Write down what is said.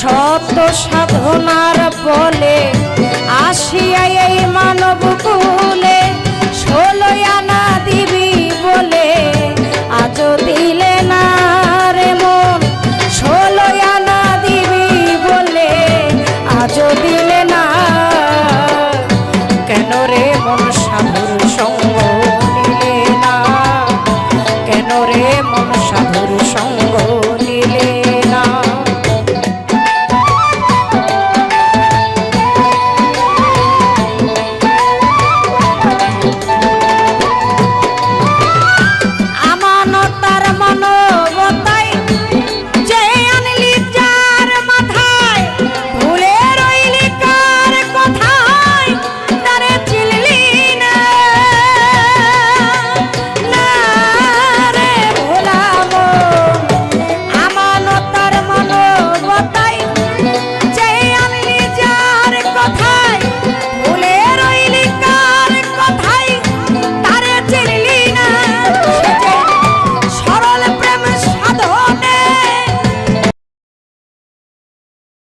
শত সাধনার বলে আসিয়া এই মানব কুলে, ষোলোই আনা দিবি বলে আজ দিলে না রে মন। ষোলোই আনা দিবি বলে আজ দিলে না। কেন রে মন সাধুর সঙ্গ দিলে না? কেন রে মন সাধু